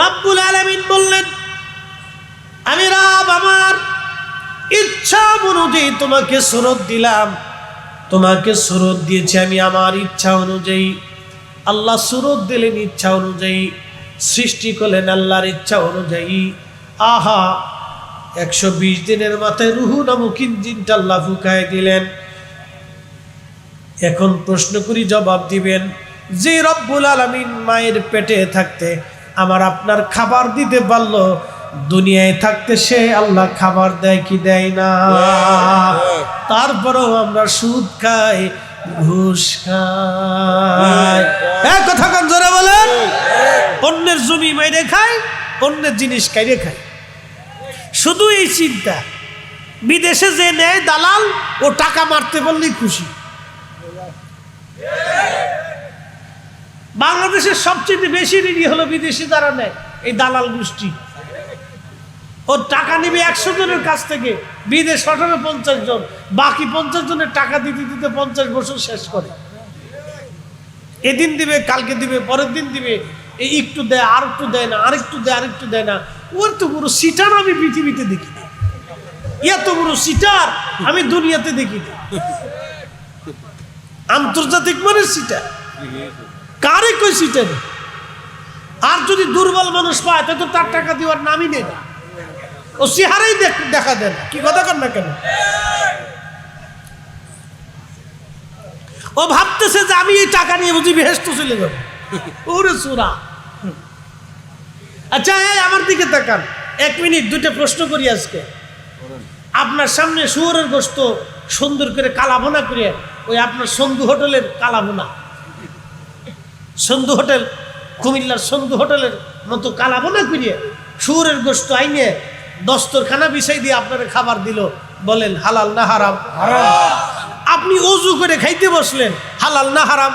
রব্বুল আলমিন বললেন, আমি রাব আমার ইচ্ছা অনুযায়ী তোমাকে সুরত দিলাম। তোমাকে সুরত দিয়েছি আমি আমার ইচ্ছা অনুযায়ী। আল্লাহ সুরত দিলেন ইচ্ছা অনুযায়ী, সৃষ্টি করলেন আল্লাহর ইচ্ছা অনুযায়ী। আহা, একশো বিশ দিনের মাথায় রুহু নামক ইঞ্জিনটা আল্লাহ ফুকায় দিলেন। এখন প্রশ্ন করি, জবাব দিবেন যে রব্বুল আলমিন, মায়ের পেটে থাকতে আমার আপনার খাবার দিতে পারল। দুনিয়ায় থাকতে সে আল্লাহ খাবার দেয় কি দেয় না? তারপরেও আমরা সুদ খাই, ঘুষ খাই। এক কথা কান জোরে বলেন? অন্যের জমি মাইরে খায় অন্যের জিনিস কাইরে খায় শুধু এই চিন্তা, বিদেশে যে নেয় দালাল, ও টাকা মারতে বললেই খুশি। বাংলাদেশের সবচেয়ে বেশি ঋণী হলো বিদেশি যারা নেয়, এই দালাল গোষ্ঠী। ওর টাকা নিবে একশো জনের কাছ থেকে, বিদেশ পাঠাবে পঞ্চাশ জন, বাকি পঞ্চাশ জনের টাকা দিতে দিতে পঞ্চাশ বছর শেষ করে। এদিন দিবে, কালকে দিবে, পরের দিন দিবে এই একটু দেয়, আর একটু দেয় না, আর একটু দেয়, আর একটু দেয় না। ওর তো পুরো সিটার আমি পৃথিবীতে দেখি এত বড় সিটার আমি দুনিয়াতে দেখি আন্তর্জাতিক মানে সিটার। কারে কই সিটার আর যদি দুর্বল মানুষ পায় তো তার টাকা দেওয়ার নামই নেই না। ও চেহারাই দেখা দেন কি কথা কর না কেন? ও ভাবতেছে যে আমি এই টাকা নিয়ে বুঝি বেহেস্ত চলে যাব। ওরে সুরা। আচ্ছা এই আমার দিকে তাকান। এক মিনিট, দুইটা প্রশ্ন করি আজকে। আপনার সামনে শুয়োরের গোস্ত সুন্দর করে কালাভোনা করে, ওই আপনার সন্ধু হোটেলের কালাভোনা। সন্ধু হোটেল কুমিল্লার সন্ধু হোটেলের মতো কালাভোনা করিয়ে শুয়োরের গোস্ত আইনে দস্তরখানা বিষয় দিয়ে আপনার খাবার দিল বলেন হালাল না হারাম? আপনি অজু করে খাইতে বসলেন হালাল না হারাম?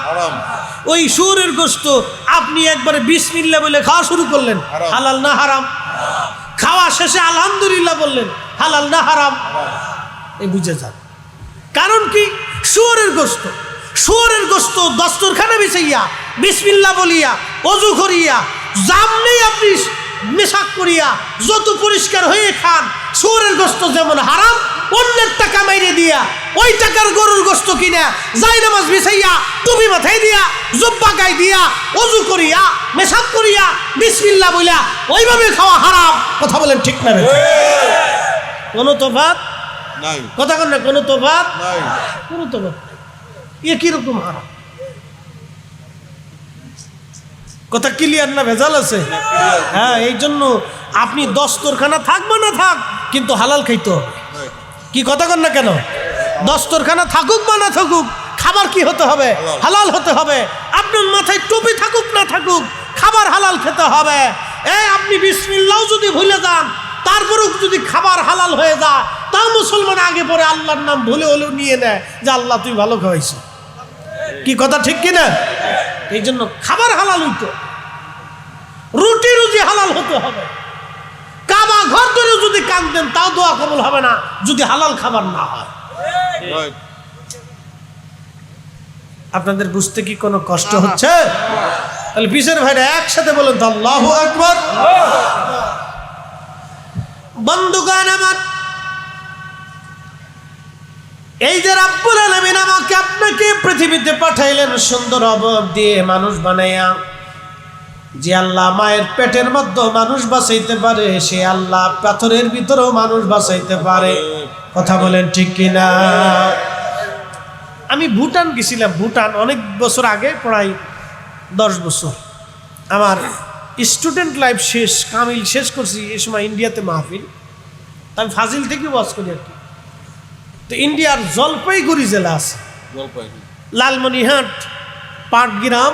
ওই শুয়োরের গোস্ত আপনি একবারে বিসমিল্লা বলে খাওয়া শুরু করলেন হালাল না হারাম? খাওয়া শেষে আলহামদুলিল্লাহ বললেন হালাল না হারাম? এই বুঝে যান। কারণ কি? শুয়োরের গোস্ত শুয়োরের গোস্ত দস্তরখানা বিছাইয়া বিসমিল্লা বলিয়া অজু করিয়া জামনেই আপনি মেশাক করিয়া যত পরিষ্কার হয়ে খান শুয়োরের গোস্ত যেমন হারাম অন্যের টাকা মাইরে দিয়া ওই টাকার গরুর গোস্ত কিনা যাই নামাজ বিছাইয়া টুপি মাথায় দিয়া জব্বা গাই দিয়া অজু করিয়া মেশাক করিয়া বিসমিল্লা বইলা ওইভাবে খাওয়া হারাম। কথা বলেন ঠিক না রে কোনো তোফাত নাই। কথা কন না কোনো তোফাত নাই। কোনো তোফাত এ কীরকম হারাম কথা ক্লিয়ার না ভেজাল আছে? হ্যাঁ এই জন্য আপনি দস্তরখানা থাকব না থাক কিন্তু হালাল খাইতে হবে। কি কথা কন না কেন? দস্তরখানা থাকুক বা না থাকুক খাবার কি হতে হবে? হালাল। হালাল হতে হবে। আপনার মাথায় টুপি থাকুক না থাকুক খাবার হালাল খেতে হবে। এ আপনি বিসমিল্লাও যদি ভুলে যান তারপরেও যদি খাবার হালাল হয়ে যায় তা মুসলমান আগে পরে আল্লাহর নাম ভুলে হলেও নিয়ে নেয় যে আল্লাহ তুই ভালো খাওয়াইছো কি কথা ঠিক কি না এই জন্য খাবার হালাল হইতো। রুটি রুজি হালাল হতে হবে। কাবা ঘর ধরেও যদি কাঁদতেন তাও দোয়া কবল হবে না যদি হালাল খাবার না হয়। আপনাদের বুঝতে কি কোনো কষ্ট হচ্ছে? তাহলে পিসের ভাইরা একসাথে বলেন তো আল্লাহ আকবর। বন্ধুগান আমার এই যে রাব্বুল আলামিন আমাকে আপনাকে পৃথিবীতে পাঠাইলেন সুন্দর অবয়ব দিয়ে মানুষ বানাইয়া, যে আল্লাহ মায়ের পেটের মধ্যে মানুষ বাঁচাইতে পারে, সে আল্লাহ পাথরের ভিতরেও মানুষ বাঁচাইতে পারে। কথা বলেন ঠিক কিনা? আমি ভুটান গেছিলাম, ভুটান অনেক বছর আগে, প্রায় দশ বছর। আমার স্টুডেন্ট লাইফ শেষ, কামিল শেষ করছি, এই সময় ইন্ডিয়াতে মাহফিল। আমি ফাজিল থেকে ওয়াজ করি আর কি। তো ইন্ডিয়ার জলপাইগুড়ি জেলা আছে। লালমনিহাট পাটগ্রাম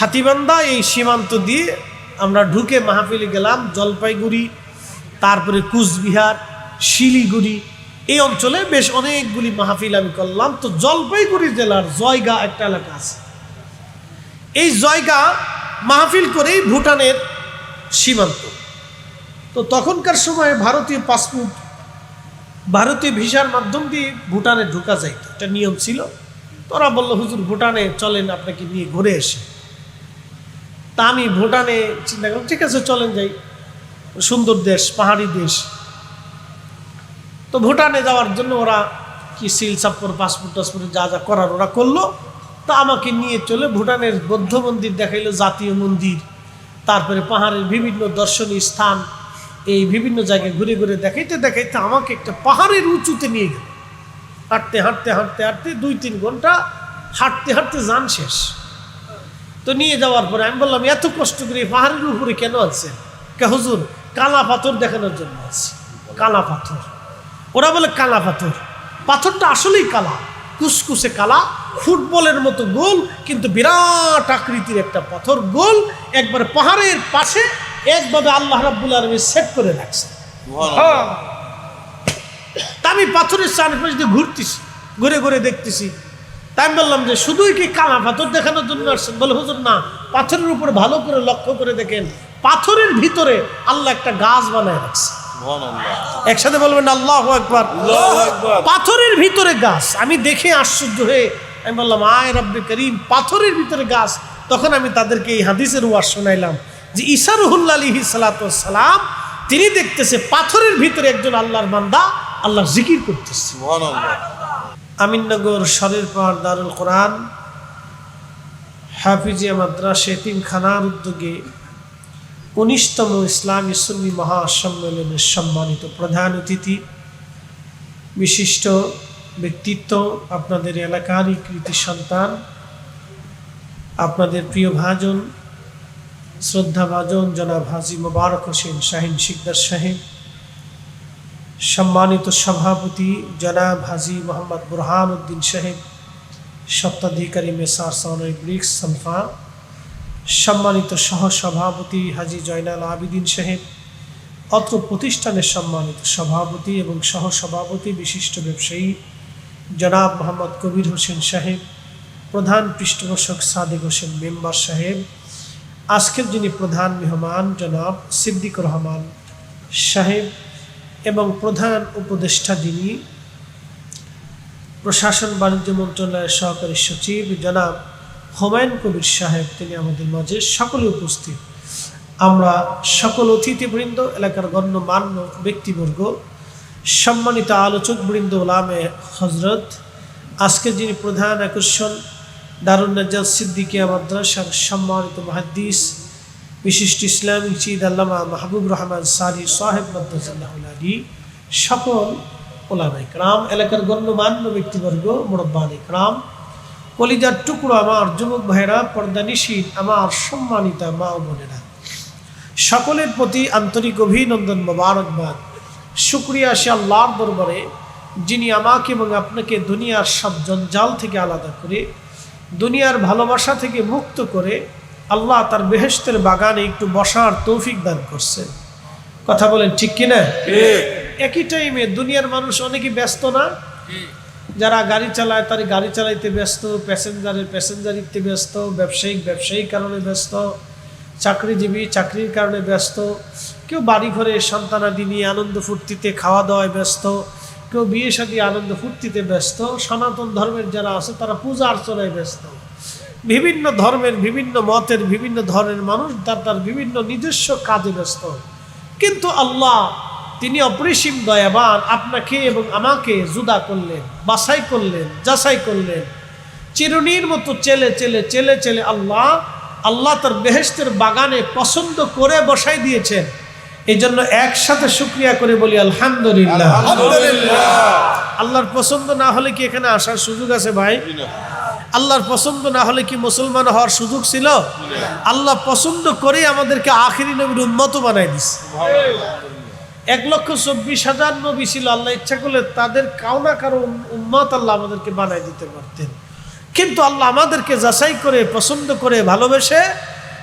হাতিবান্ধা এই সীমান্ত দিয়ে আমরা ঢুকে মাহফিলে গেলাম জলপাইগুড়ি তারপরে কুচবিহার শিলিগুড়ি এই অঞ্চলে বেশ অনেকগুলি মাহফিল আমি করলাম। তো জলপাইগুড়ি জেলার জয়গা একটা এলাকা আছে। এই জয়গা মাহফিল করেই ভুটানের সীমান্ত। তো তখনকার সময় ভারতীয় পাসপোর্ট ভারতীয় ভিসার মাধ্যম দিয়ে ভুটানে ঢোকা যায় একটা নিয়ম ছিল। তোরা বলল, হুজুর, ভুটানে চলেন, আপনাকে নিয়ে ঘুরে এসে তা আমি ভুটানে চিন্তা করলাম, ঠিক আছে, চলেন যাই। সুন্দর দেশ, পাহাড়ি দেশ। তো ভুটানে যাওয়ার জন্য ওরা কি সিল সাপ্পর, পাসপোর্ট টাসপোর্ট যা যা করার ওরা করল। তা আমাকে নিয়ে চলে ভুটানের বৌদ্ধ মন্দির দেখাইলো জাতীয় মন্দির। তারপরে পাহাড়ের বিভিন্ন দর্শনীয় স্থান এই বিভিন্ন জায়গায় ঘুরে ঘুরে দেখাইতে দেখাইতে আমাকে একটা পাহাড়ের উঁচুতে নিয়ে গেল। হাঁটতে হাঁটতে হাঁটতে হাঁটতে দুই তিন ঘণ্টা হাঁটতে হাঁটতে যান শেষ। তো নিয়ে যাওয়ার পরে আমি বললাম, এত কষ্ট করে পাহাড়ের উপরে কেন আছেন? কে, হুজুর, কালা পাথর দেখানোর জন্য আছে। কালা পাথর। ওরা বলে, কালা পাথর? পাথরটা আসলেই কালা। কুসকুসে কালা, ফুটবলের মতো গোল, কিন্তু বিরাট আকৃতির একটা পাথর গোল। একবার পাহাড়ের পাশে একভাবে আল্লাহ রাব্বুল আলমী সেট করে রাখছে। হ্যাঁ। তা আমি পাথরের চারপাশ দিয়ে ঘুরতেছি ঘুরে ঘুরে দেখতেছি। তাই আমি বললাম যে শুধুই কি কালা পাথর দেখানোর জন্য আসছেন? বলে হুজুর না। পাথরের উপরে ভালো করে লক্ষ্য করে দেখেন পাথরের ভিতরে আল্লাহ একটা গাছ বানায় রাখছে। একসাথে বলবেন আল্লাহ একবার পাথরের ভিতরে গাছ। আমি দেখে আশ্চর্য হয়ে আমি বললাম আয় রব্বে করিম পাথরের ভিতরে গাছ। তখন আমি তাদেরকে এই হাদিসের ওয়াজ শোনাইলাম। যে ইসারুল্লা আলিহি সালাম তিনি দেখতেছে পাথরের ভিতরে একজন আল্লাহর বান্দা আল্লাহ জিকির করতেছে। আমিননগর শরের পাহাড় দারুল কোরআন হাফিজিয়া মাদ্রাসা এতিমখানার উদ্যোগে উনিশতম ইসলামী সুন্নি মহাসম্মেলনের সম্মানিত প্রধান অতিথি বিশিষ্ট ব্যক্তিত্ব আপনাদের এলাকারই কৃতি সন্তান আপনাদের প্রিয় ভাজন শ্রদ্ধা ভাজন জনাব হাজি মোবারক হোসেন শাহিন শিকদার সাহেব। সম্মানিত সভাপতি জনাব হাজি মোহাম্মদ বুরহান উদ্দিন সাহেব সত্ত্বাধিকারী মেসার সনই ব্রিক্স সনফা। সম্মানিত সহসভাপতি হাজি জয়নাল আবিদিন সাহেব, অত্র প্রতিষ্ঠানের সম্মানিত সভাপতি এবং সহসভাপতি বিশিষ্ট ব্যবসায়ী জনাব মোহাম্মদ কবির হোসেন সাহেব, প্রধান পৃষ্ঠপোষক সাদেক হোসেন মেম্বার সাহেব আজকের যিনি প্রধান মেহমান জনাব সিদ্দিকুর রহমান সাহেব এবং প্রধান উপদেষ্টা যিনি, প্রশাসন বাণিজ্য মন্ত্রণালয়ের সহকারী সচিব জনাব হুমায়ুন কবির সাহেব, তিনি আমাদের মাঝে সকলে উপস্থিত। আমরা সকল অতিথিবৃন্দ, এলাকার গণ্যমান্য ব্যক্তিবর্গ, সম্মানিত আলোচক বৃন্দ ওলামে হজরত আজকে যিনি প্রধান আকর্ষণ দারুণ নাজাদ সিদ্দিকিয়া মাদ্রাসার সম্মানিত মাহাদ্দিস, বিশিষ্ট ইসলামিক চিদ আল্লামা মাহবুব রহমান সারি সাহেব মাদ্রাসাল্লাহ আলী সকল ওলামা ইকরাম, এলাকার গণ্যমান্য ব্যক্তিবর্গ, মোরব্বান ইকরাম, কলিজার টুকরো আমার যুবক ভাইরা পর্দা পর্দানিশীল আমার সম্মানিতা মা ও বোনেরা, সকলের প্রতি আন্তরিক অভিনন্দন মোবারকবাদ। শুক্রিয়া সে আল্লাহর দরবারে যিনি আমাকে এবং আপনাকে দুনিয়ার সব জঞ্জাল থেকে আলাদা করে দুনিয়ার ভালোবাসা থেকে মুক্ত করে আল্লাহ তার বেহেস্তের বাগানে একটু বসার তৌফিক দান করছে কথা বলেন ঠিক কিনা? একই টাইমে দুনিয়ার মানুষ অনেকে ব্যস্ত না? যারা গাড়ি চালায় তারা গাড়ি চালাইতে ব্যস্ত প্যাসেঞ্জারের প্যাসেঞ্জার প্যাসেঞ্জারিতে ব্যস্ত ব্যবসায়িক ব্যবসায়িক কারণে ব্যস্ত চাকরিজীবী চাকরির কারণে ব্যস্ত কেউ বাড়ি ঘরে সন্তানাদি নিয়ে আনন্দ ফুর্তিতে খাওয়া দাওয়ায় ব্যস্ত কেউ বিয়ে সাথে আনন্দ ফুর্তিতে ব্যস্ত, সনাতন ধর্মের যারা আছে তারা পূজা অর্চনায় ব্যস্ত। বিভিন্ন ধর্মের, বিভিন্ন মতের, বিভিন্ন ধরনের মানুষ তার তার বিভিন্ন নিজস্ব কাজে ব্যস্ত। কিন্তু আল্লাহ, তিনি অপরিসীম দয়াবান, আপনাকে এবং আমাকে জুদা করলেন, বাছাই করলেন, যাচাই করলেন। চিরুনির মতো চেলে চেলে চেলে চেলে আল্লাহ আল্লাহ তার বেহেস্তের বাগানে পছন্দ করে বসাই দিয়েছেন। এই জন্য একসাথে শুক্রিয়া করে বলি আলহামদুলিল্লাহ। আল্লাহর পছন্দ না হলে কি এখানে আসার সুযোগ আছে ভাই? আল্লাহর পছন্দ না হলে কি মুসলমান হওয়ার সুযোগ ছিল? আল্লাহ পছন্দ করে আমাদেরকে আখিরি নবীর উন্মত বানাই দিছে। এক লক্ষ চব্বিশ হাজার নবী ছিল আল্লাহ ইচ্ছা করলে তাদের কাউ না কারও উন্মত আল্লাহ আমাদেরকে বানাই দিতে পারতেন। কিন্তু আল্লাহ আমাদেরকে যাচাই করে পছন্দ করে ভালোবেসে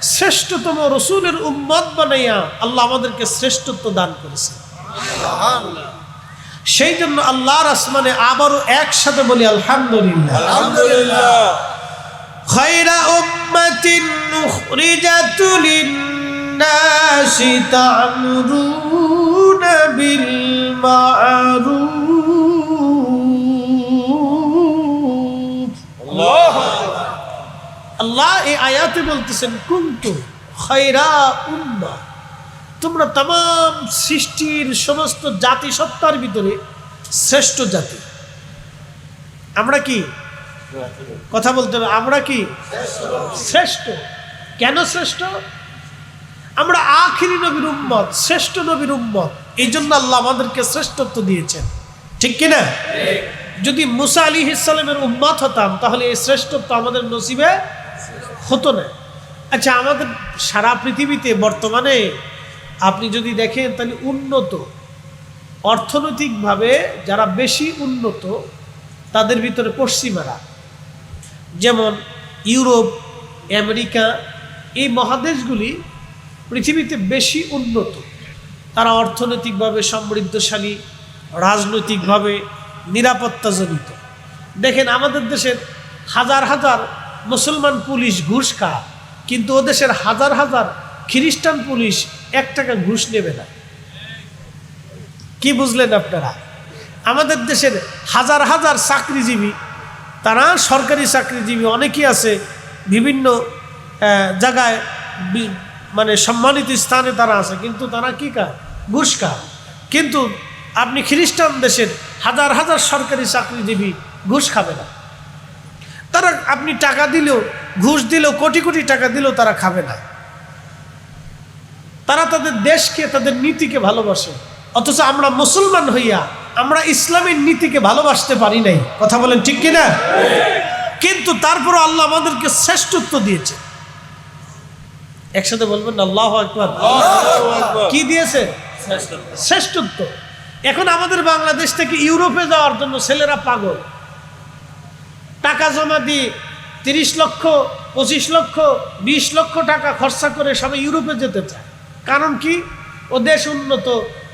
শ্রেষ্ঠতম রসুলের উম্মত বানাইয়া আল্লাহ আমাদেরকে শ্রেষ্ঠত্ব দান করেছে সেই জন্য আল্লাহর আসমানে আবারও একসাথে বলি আলহামদুলিল্লাহ। আলহামদুলিল্লাহ। আল্লাহ এই আয়াতে বলতেছেন কুন্তু খয়রা উম্মা। তোমরা তাম সৃষ্টির সমস্ত জাতিসত্তার ভিতরে শ্রেষ্ঠ জাতি। আমরা কি? কথা বলতে হবে আমরা কি? শ্রেষ্ঠ। কেন শ্রেষ্ঠ? আমরা আখিরি নবীর উম্মত শ্রেষ্ঠ নবীর উম্মত। এই জন্য আল্লাহ আমাদেরকে শ্রেষ্ঠত্ব দিয়েছেন। ঠিক কিনা যদি মুসা আলী ইসলামের উম্মত হতাম তাহলে এই শ্রেষ্ঠত্ব আমাদের নসিবে হতো না। আচ্ছা আমাদের সারা পৃথিবীতে বর্তমানে আপনি যদি দেখেন, তাহলে উন্নত, অর্থনৈতিকভাবে যারা বেশি উন্নত, তাদের ভিতরে পশ্চিমারা, যেমন ইউরোপ, আমেরিকা, এই মহাদেশগুলি পৃথিবীতে বেশি উন্নত। তারা অর্থনৈতিকভাবে সমৃদ্ধশালী, রাজনৈতিকভাবে নিরাপত্তাজনিত। দেখেন, আমাদের দেশের হাজার হাজার মুসলমান পুলিশ ঘুষ খা কিন্তু ও দেশের হাজার হাজার খ্রিস্টান পুলিশ এক টাকা ঘুষ নেবে না। কি বুঝলেন আপনারা? আমাদের দেশের হাজার হাজার চাকরিজীবী, তারা সরকারি চাকরিজীবী অনেকেই আছে, বিভিন্ন জায়গায় মানে সম্মানিত স্থানে তারা আছে, কিন্তু তারা কি খায়? ঘুষ খায়। কিন্তু আপনি খ্রিস্টান দেশের হাজার হাজার সরকারি চাকরিজীবী ঘুষ খাবে না। তারা আপনি টাকা দিলেও ঘুষ দিলেও কোটি কোটি টাকা দিলেও তারা খাবে না। তারা তাদের দেশকে তাদের নীতিকে ভালোবাসে। অথচ আমরা মুসলমান হইয়া আমরা ইসলামের নীতিকে ভালোবাসতে পারি নাই। কথা বলেন ঠিক কিনা? কিন্তু তারপর আল্লাহ আমাদেরকে শ্রেষ্ঠত্ব দিয়েছে। একসাথে বলবেন না, আল্লাহ আকবার। কি দিয়েছে? শ্রেষ্ঠত্ব। এখন আমাদের বাংলাদেশ থেকে ইউরোপে যাওয়ার জন্য ছেলেরা পাগল। টাকা জমা দিয়ে তিরিশ লক্ষ, পঁচিশ লক্ষ, বিশ লক্ষ টাকা খরচা করে সবাই ইউরোপে যেতে চায়। কারণ কি? ও দেশ উন্নত,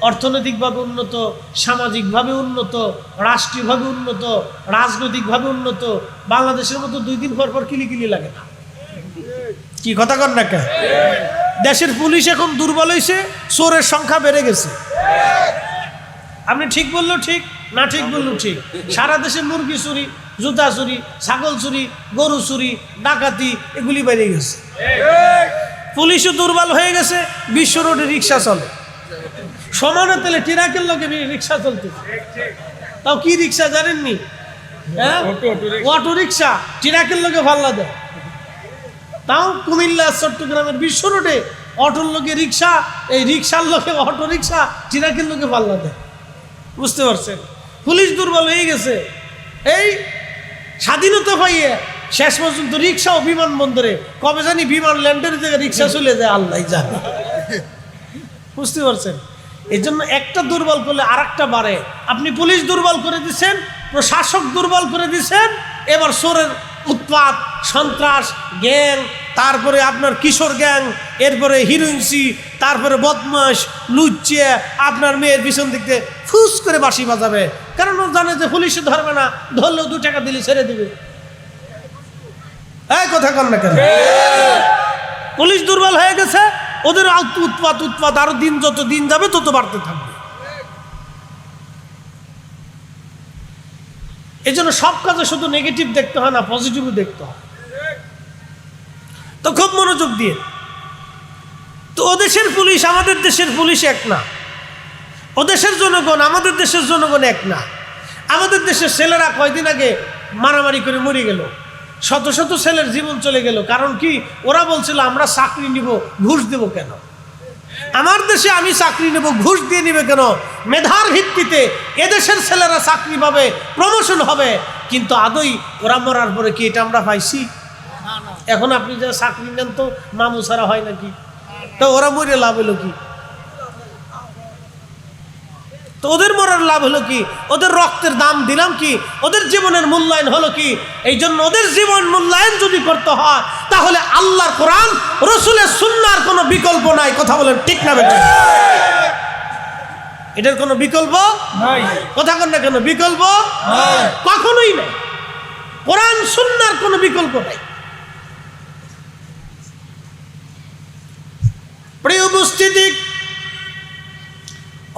অর্থনৈতিকভাবে উন্নত, সামাজিকভাবে উন্নত, রাষ্ট্রীয়ভাবে উন্নত, রাজনৈতিকভাবে উন্নত, বাংলাদেশের মতো দুই দিন পর পর কিলিকিলি লাগে না। কি কথা কর না দেশের পুলিশ এখন দুর্বল হয়েছে চোরের সংখ্যা বেড়ে গেছে। আপনি ঠিক বললেও ঠিক, না ঠিক বললেও ঠিক। সারা দেশে মুরগি চুরি জুতা চুরি ছাগল চুরি গরু চুরি ডাকাতি এগুলি বেড়ে গেছে। পুলিশও দুর্বল হয়ে গেছে বিশ্ব রোডে রিক্সা চলে। সমানে তেলে টিরাকের লোকে রিক্সা চলতে তাও কি রিক্সা জানেননি? হ্যাঁ? Auto rickshaw. টিরাকের লোকে ভাল্লা দেয়। তাও কুমিল্লা চট্টগ্রামের বিশ্ব রোডে অটোর লোকে রিক্সা এই রিক্সার লোকে অটো রিক্সা টিরাকের লোকে পাল্লা দেয়। বুঝতে পারছেন? পুলিশ দুর্বল হয়ে গেছে। এই স্বাধীনতা পাইয়ে শেষ পর্যন্ত রিক্সা ও বিমানবন্দরে কবে জানি বিমান ল্যান্ডের জায়গায় রিক্সা চলে যায়, আল্লাহ জানে। বুঝতে পারছেন? এই জন্য একটা দুর্বল করলে আর একটা বাড়ে। আপনি পুলিশ দুর্বল করে দিচ্ছেন প্রশাসক দুর্বল করে দিচ্ছেন এবার সোরের উৎপাত, সন্ত্রাস, গ্যাং, তারপরে আপনার কিশোর গ্যাং, এরপরে হিরোইনসি তারপরে বদমাস লুচ্ছে আপনার মেয়ের পিছন দিক দিয়ে ফুস করে বাঁশি বাজাবে। কারণ ও জানে যে পুলিশে ধরবে না ধরলেও দু টাকা দিলে ছেড়ে দিবে। এই কথা কন না কেন? পুলিশ দুর্বল হয়ে গেছে, ওদের উৎপাত উৎপাত, আরও দিন যত দিন যাবে তত বাড়তে থাকবে। এই জন্য সব কাজে শুধু নেগেটিভ দেখতে হয় না পজিটিভও দেখতে হয়। তো খুব মনোযোগ দিয়ে। তো ও দেশের পুলিশ আমাদের দেশের পুলিশ এক না। ও দেশের জনগণ, আমাদের দেশের জনগণ এক না। আমাদের দেশের ছেলেরা কয়দিন আগে মারামারি করে মরে গেল। শত শত ছেলের জীবন চলে গেল। কারণ কি? ওরা বলছিল, আমরা চাকরি নিব, ঘুষ দেব কেন? আমার দেশে আমি চাকরি নেব, ঘুষ দিয়ে নিবে কেন? মেধার ভিত্তিতে এদেশের ছেলেরা চাকরি পাবে প্রমোশন হবে। কিন্তু আদৌ ওরা মরার পরে কি এটা আমরা পাইছি? এখন আপনি যে চাকরি নেন তো মামু ছাড়া হয় নাকি? তো ওরা মরে লাভ হলো কি? তো ওদের মরার লাভ হলো কি? ওদের রক্তের দাম দিলাম কি? ওদের জীবনের মূল্যায়ন হলো কি? এই জন্য ওদের জীবন মূল্যায়ন যদি করতে হয় তাহলে আল্লাহর কোরআন রসুলের সুন্নার কোনো বিকল্প নাই। কথা বলেন ঠিক না বেটে? এটার কোনো বিকল্প কথা কন না কেন? বিকল্প কখনোই নাই। কোরআন সুন্নার কোনো বিকল্প নাই। প্রিয় উপস্থিতি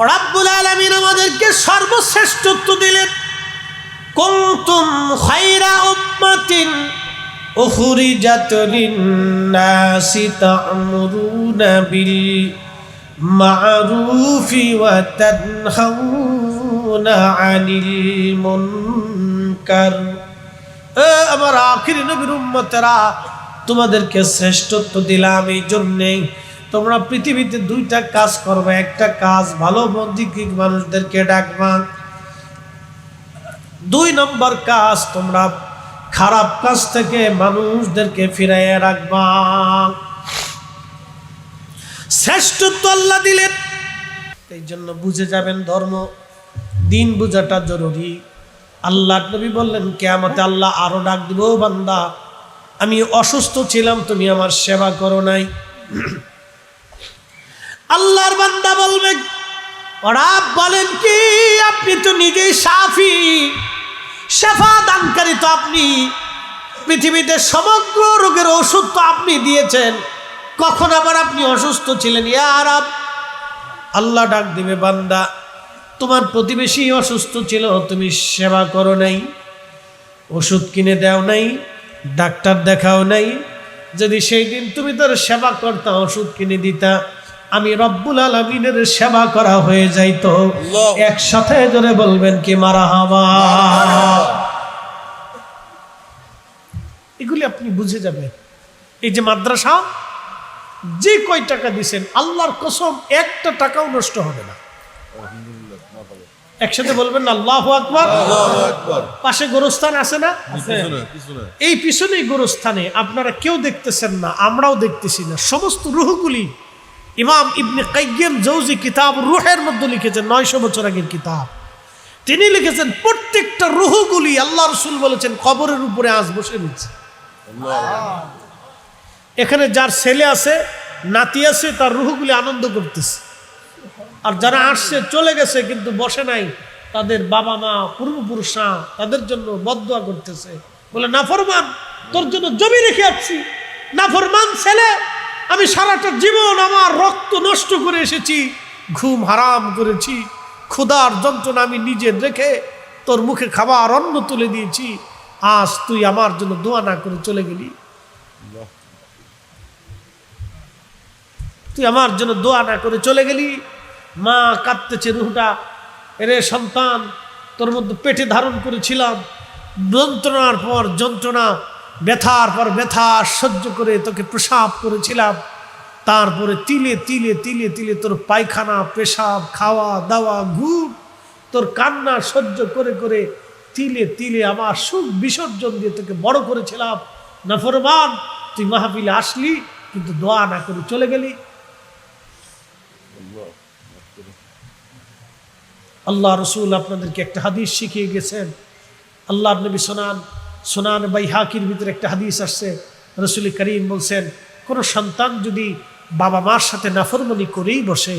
রাব্বুল আলামিন আমাদেরকে সর্বশ্রেষ্ঠত্ব দিলেন কুনতুম খায়রা উম্মাতিন أخرجت للناس تأمرون بالمعروف وتنهون عن المنكر এ আমার আখিরি নবীর উম্মতেরা তোমাদেরকে শ্রেষ্ঠত্ব দিলাম এই জন্যে তোমরা পৃথিবীতে দুইটা কাজ করবে। একটা কাজ ভালো মন্দির মানুষদেরকে ডাকবা। দুই নম্বর কাজ তোমরা খারাপ কাজ থেকে মানুষদেরকে ফিরাইয়া রাখবা। শ্রেষ্ঠত্ব আল্লাহ দিলেন। এই জন্য বুঝে যাবেন ধর্ম। দিন বুঝাটা জরুরি। আল্লাহ নবী বললেন কে কেয়ামতে আল্লাহ আরও ডাক দিব, বান্দা। আমি অসুস্থ ছিলাম, তুমি আমার সেবা করো নাই। আল্লাহর বান্দা বলবে, ওরা বলেন কি, আপনি তো নিজেই সাফি। শেফা দানকারী তো আপনি। পৃথিবীতে সমগ্র রোগের ওষুধ তো আপনি দিয়েছেন। কখন আবার আপনি অসুস্থ ছিলেন? ইয়ার আল্লাহ ডাক দিবে, বান্দা, তোমার প্রতিবেশী অসুস্থ ছিল, তুমি সেবা করো নাই, ওষুধ কিনে দাও নাই, ডাক্তার দেখাও নাই। যদি সেই দিন তুমি তোর সেবা করতা, ওষুধ কিনে দিতা আমি রব্বুল আলমিনের সেবা করা হয়ে যাইতো। একসাথে জোরে বলবেন কি মারা হাওয়া। এগুলি আপনি বুঝে যাবেন। এই যে মাদ্রাসা যে কয় টাকা দিছেন আল্লাহর কসম একটা টাকাও নষ্ট হবে না। একসাথে বলবেন না আল্লাহ আকবর। পাশে গোরস্থান আছে না? পিছনে পিছনে। এই পিছনেই গোরস্থানে আপনারা কেউ দেখতেছেন না আমরাও দেখতেছি না। সমস্ত রুহগুলি ইমাম ইবনে কাইয়্যিম জৌজি কিতাব রুহের মধ্যে লিখেছেন, নয়শো বছর আগের কিতাব। তিনি লিখেছেন, প্রত্যেকটা রুহগুলি আল্লাহ রসুল বলেছেন, কবরের উপরে আজ বসে নিচ্ছে এখানে যার ছেলে আছে, নাতি আছে, তার রুহগুলি আনন্দ করতেছে। আর যারা আসছে, চলে গেছে, কিন্তু বসে নাই, তাদের বাবা মা, পূর্বপুরুষরা তাদের জন্য বদয়া করতেছে। বলে, নাফরমান, তোর জন্য জমি রেখে আসছি। নাফরমান ছেলে আমি সারাটা জীবন আমার রক্ত নষ্ট করে এসেছি, ঘুম হারাম করেছি, ক্ষুধার যন্ত্রণা আমি নিজে রেখে তোর মুখে খাবার, অন্ন তুলে দিয়েছি, আজ তুই আমার জন্য দোয়া না করে চলে গেলি। তুই আমার জন্য দোয়া না করে চলে গেলি। মা কাঁদতেছে রুহটা, এরে সন্তান, তোর মধ্যে পেটে ধারণ করেছিলাম, যন্ত্রণার পর যন্ত্রণা ব্যথার পর ব্যথা সহ্য করে তোকে প্রসাব করেছিলাম। তারপরে তিলে তিলে তিলে তিলে তোর পায়খানা পেশাব খাওয়া দাওয়া ঘুম তোর কান্না সহ্য করে করে তিলে তিলে আমার সুখ বিসর্জন দিয়ে তোকে বড় করেছিলাম। নাফরমান তুই মাহফিলে আসলি কিন্তু দোয়া না করে চলে গেলি। আল্লাহ রসুল আপনাদেরকে একটা হাদিস শিখিয়ে গেছেন। আল্লাহ নবী সোনান সোনান বাই হাকির ভিতরে একটা হাদিস আসছে। রসুল করিম বলছেন, কোনো সন্তান যদি বাবা মার সাথে নাফরমনি করেই বসে,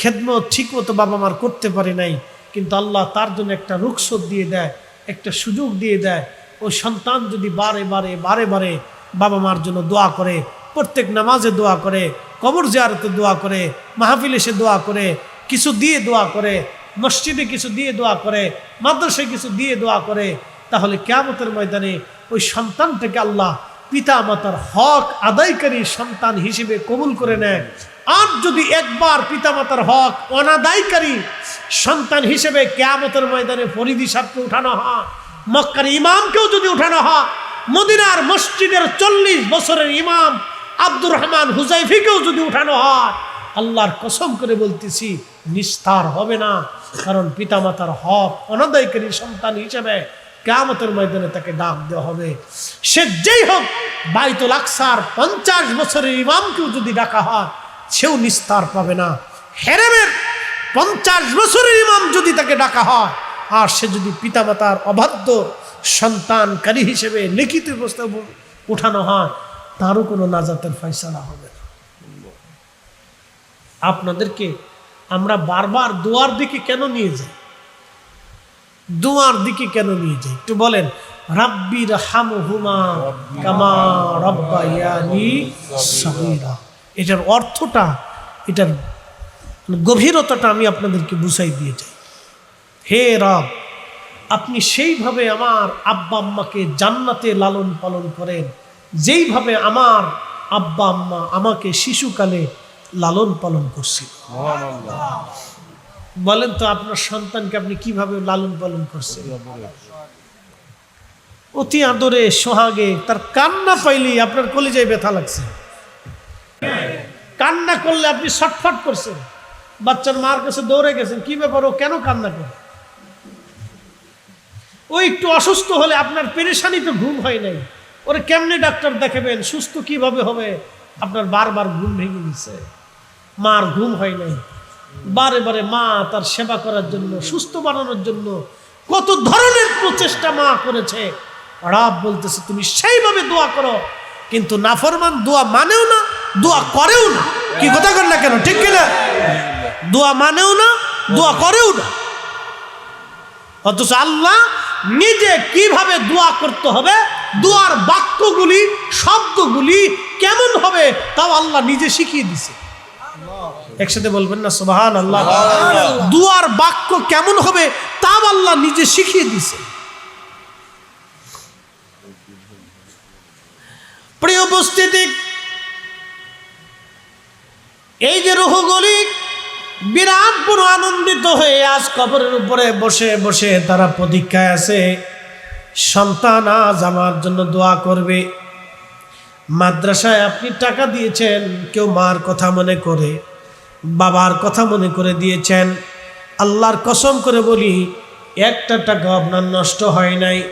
খেদমত ঠিক মতো বাবা মার করতে পারে নাই, কিন্তু আল্লাহ তার জন্য একটা রুখসত দিয়ে দেয়, একটা সুযোগ দিয়ে দেয়, ওই সন্তান যদি বারে বারে বারে বারে বাবা মার জন্য দোয়া করে, প্রত্যেক নামাজে দোয়া করে, কবর জিয়ারতে দোয়া করে, মাহফিল এসে দোয়া করে, কিছু দিয়ে দোয়া করে, মসজিদে কিছু দিয়ে দোয়া করে, মাদ্রাসায় কিছু দিয়ে দোয়া করে তাহলে কেয়ামতের ময়দানে ওই সন্তানটাকে আল্লাহ পিতা মাতার হক আদায়কারী সন্তান হিসেবে কবুল করে নেয়। আর যদি একবার পিতা মাতার হক অনাদায়কারী সন্তান হিসেবে কেয়ামতের ময়দানে ফরিদি সাহকে উঠানো হয়, মক্কার ইমামকেও যদি উঠানো হয়, মদিনার মসজিদের চল্লিশ বছরের ইমাম আব্দুর রহমান হুজাইফিকেও যদি উঠানো হয়, আল্লাহর কসম করে বলতেছি, নিস্তার হবে না। কারণ পিতামাতার হক অনাদায়কারী সন্তান হিসেবে কেয়ামতের ময়দানে তাকে ডাক দেওয়া হবে। সে যেই হোক, বাইতুল আকসার পঞ্চাশ বছরের ইমামকেও যদি ডাকা হয়, সেও নিস্তার পাবে না। হেরেমের পঞ্চাশ বছরের ইমাম যদি তাকে ডাকা হয়, আর সে যদি পিতামাতার অবাধ্য সন্তানকারী হিসেবে লিখিত প্রস্তাব উঠানো হয়, তারও কোনো নাজাতের ফয়সালা হবে না। আপনাদেরকে আমরা বারবার দোয়ার দিকে কেন নিয়ে যাই? দোয়ার দিকে কেন নিয়ে যাই একটু বলেন রাব্বির হামহুমা কামা রব্বায়ানি সাগীরা। এটার অর্থটা, এটার গভীরতাটা আমি আপনাদেরকে বুঝাই দিয়ে যাই। হে রব, আপনি সেইভাবে আমার আব্বা আম্মাকে জান্নাতে লালন পালন করেন, যেইভাবে আমার আব্বা আম্মা আমাকে শিশুকালে লালন পালন করছিল। বলেন তো আপনার সন্তানকে আপনি কীভাবে লালন পালন করছেন? অতি আদরে, সোহাগে, তার কান্না পাইলেই আপনার কলিজায় ব্যথা লাগছে। কান্না করলে আপনি ছটফট করছেন। বাচ্চার মার কাছে দৌড়ে গেছেন, কি ব্যাপার? ও কেন কান্না করে? ও একটু অসুস্থ হলে আপনার পেরেশানি তো ঘুম হয় নাই। ওরে কেমনে ডাক্তার দেখাবেন? সুস্থ কীভাবে হবে? আপনার বারবার ঘুম ভেঙে দিচ্ছে মার ঘুম হয় নাই। বারে বারে মা তার সেবা করার জন্য, সুস্থ বানানোর জন্য কত ধরনের প্রচেষ্টা মা করেছে। রাব বলতেছে, তুমি সেইভাবে দোয়া করো, কিন্তু নাফরমান দোয়া মানেও না, দোয়া করেও না। কি কথা কর না কেন, ঠিক কিনা? দোয়া মানেও না, দোয়া করেও না। অথচ আল্লাহ নিজে কীভাবে দোয়া করতে হবে, দোয়ার বাক্যগুলি, শব্দগুলি কেমন হবে, তাও আল্লাহ নিজে শিখিয়ে দিছে। একসাথে বলবেন না সুবাহান আল্লাহ দুয়ার বাক্য কেমন হবে তাও আল্লাহ নিজে শিখিয়ে দিছে প্রিয় উপস্থিতি এই যে রুহগুলি বিরাট বড় আনন্দিত হয়ে আজ কবরের উপরে বসে বসে তারা প্রতীক্ষায় আছে সন্তান আজ আমার জন্য দোয়া করবে। মাদ্রাসায় আপনি টাকা দিয়েছেন কেউ মার কথা মনে করে। বাবার কথা মনে করে দিয়েছেন। আল্লাহর কসম করে বলি, একটা টাকা আপনার নষ্ট হয় নাই।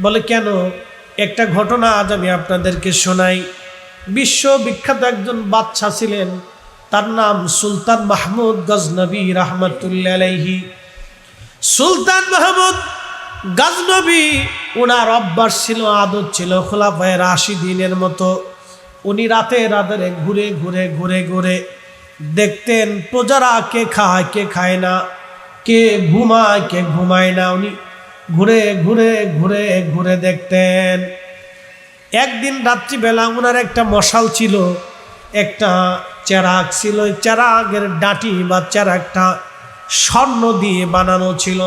বলে, কেন? একটা ঘটনা আজ আমি আপনাদেরকে শোনাই। বিশ্ববিখ্যাত একজন বাচ্চা ছিলেন, তার নাম সুলতান মাহমুদ গজনবী রহমতুল্লা আলাইহি। সুলতান মাহমুদ গাজনবী ওনার অভ্যাস ছিল, আদত ছিল খোলাফায়ের আশি দিনের মতো। উনি রাতে রাতে ঘুরে ঘুরে ঘুরে ঘুরে দেখতেন প্রজারা কে খায় কে খায় না, কে ঘুমায় কে ঘুমায় না। উনি ঘুরে ঘুরে ঘুরে ঘুরে দেখতেন। একদিন রাত্রিবেলা ওনার একটা মশাল ছিল, একটা চেরাক ছিল, ওই চেরাগের ডাঁটি বা চেরাকটা স্বর্ণ দিয়ে বানানো ছিল।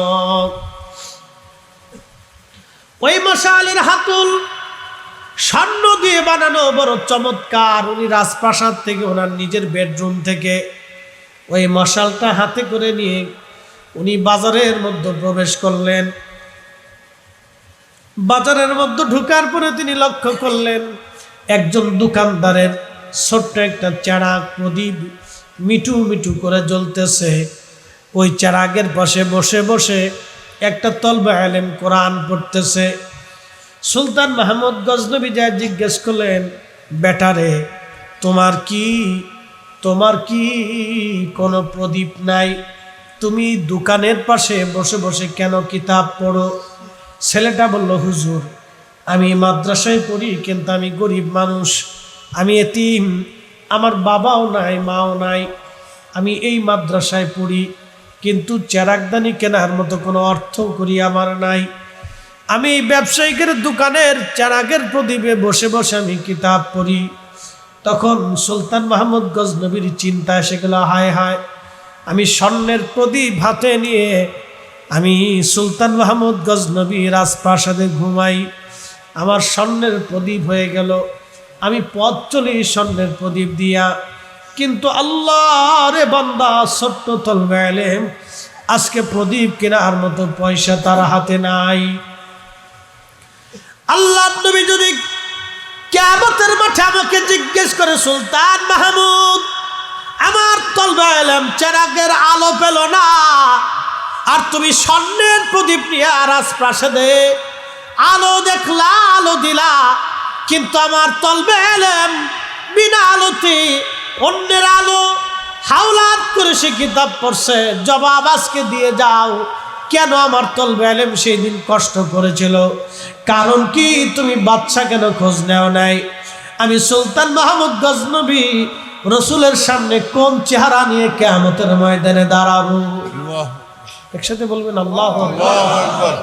ওই মশালের হাতুল স্বর্ণ দিয়ে বানানো বড় চমৎকার উনি রাজপ্রাসাদ থেকে, ওনার নিজের বেডরুম থেকে ওই মশালটা হাতে করে নিয়ে উনি বাজারের মধ্যে প্রবেশ করলেন। বাজারের মধ্যে ঢুকার পরে তিনি লক্ষ্য করলেন, একজন দোকানদারের ছোট্ট একটা চারাক প্রদীপ মিটু মিটু করে জ্বলতেছে। ওই চারাগের পাশে বসে বসে একটা তলবা আলেম কোরআন পড়তেছে। সুলতান মাহমুদ গজনবী যা জিজ্ঞেস করলেন, বেটারে, তোমার কি তোমার কি কোনো প্রদীপ নাই? তুমি দোকানের পাশে বসে বসে কেন কিতাব পড়ো? ছেলেটা বলল, হুজুর, আমি মাদ্রাসায় পড়ি, কিন্তু আমি গরিব মানুষ। আমি এতিম, আমার বাবাও নাই, মাও নাই। আমি এই মাদ্রাসায় পড়ি, কিন্তু চেরাকদানি কেনার মতো কোনো অর্থ করি আমার নাই। আমি ব্যবসায়িকের দোকানের চেরাগের প্রদীপে বসে বসে আমি কিতাব পড়ি। তখন সুলতান মাহমুদ গজনবীর চিন্তা এসে গেল, হায় হায়, আমি স্বর্ণের প্রদীপ হাতে নিয়ে আমি সুলতান মাহমুদ গজনবী রাজপ্রাসাদে ঘুমাই। আমার স্বর্ণের প্রদীপ হয়ে গেল। আমি পথ চলি স্বর্ণের প্রদীপ দিয়া। কিন্তু আল্লাহ রে বান্দা, ছোট্ট তলবে আজকে প্রদীপ কেনার মতো পয়সা তার হাতে নাই। আল্লাহ নবী যদি কেমতের মাঠে আমাকে জিজ্ঞেস করে, সুলতান মাহমুদ, আমার তলবা এলাম, চেরাগের আলো পেল না, আর তুমি স্বর্ণের প্রদীপ নিয়ে রাজপ্রাসাদে আলো দেখলা, আলো দিলা, কিন্তু আমার তলবে এলাম বিনা আলোতে অন্যের আলো হাওলাত করে সে কিতাব পড়ছে, জবাব আজকে দিয়ে যাও। কেন আমার তলবে আলেম সেই দিন কষ্ট করেছিল? কারণ কি তুমি বাচ্চা কেন খোঁজ নেও নাই? আমি সুলতান মাহমুদ গজনবী রসুলের সামনে কোন চেহারা নিয়ে কেমতের ময়দানে দাঁড়াবো? একসাথে বলবেন আল্লাহ আল্লাহু আকবার।